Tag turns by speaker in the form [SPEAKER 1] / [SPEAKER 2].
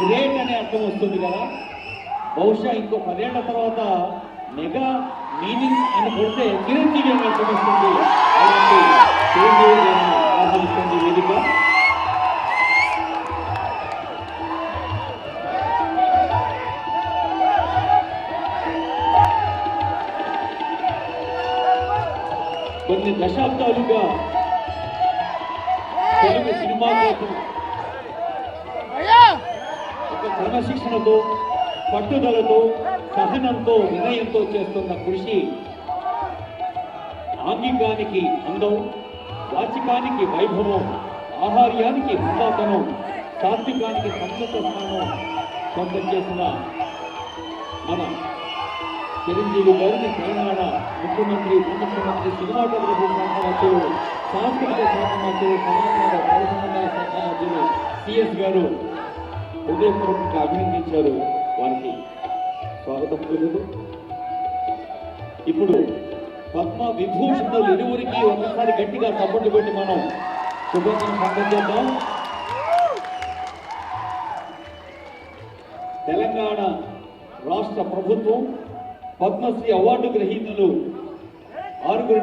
[SPEAKER 1] Great అనే అర్థం వస్తుంది కదా? బహుశా ఇంకో పదేళ్ళ తర్వాత మెగా మీనింగ్ అని కొడితే చిరంజీవి అని అర్థం వస్తుంది. అలాంటి చిరంజీవి ఆహ్వానిస్తుంది వేదిక. కొన్ని దశాబ్దాలుగా తెలుగు సినిమా కోసం క్రమశిక్షణతో పట్టుదలతో సహనంతో వినయంతో చేస్తున్న కృషి ఆంగికానికి అందం వాచికానికి వైభవం ఆహార్యానికి హుందాతనం సాత్వికానికి సంస్కృత స్థానం సొంతం చేసిన మన చిరంజీవి గారిని తెలంగాణ ముఖ్యమంత్రి ఉప ముఖ్యమంత్రి సినిమాటోగ్రఫీ శాఖ మంత్రులు సాంస్కృతిక శాఖ మంత్రులు సమాచార సంబంధాల శాఖ మంత్రులు సిఎస్ గారు హృదయపూర్వకంగా అభినందించారు వారికి. స్వాగతం తెలుగు ఇప్పుడు పద్మ విభూషణులు ఇరువురికి ఒకసారి గట్టిగా చప్పట్లు పెట్టి మనం శుభ్రం సంబంధిద్దాం తెలంగాణ రాష్ట్ర ప్రభుత్వం పద్మశ్రీ అవార్డు గ్రహీతలు ఆరుగురి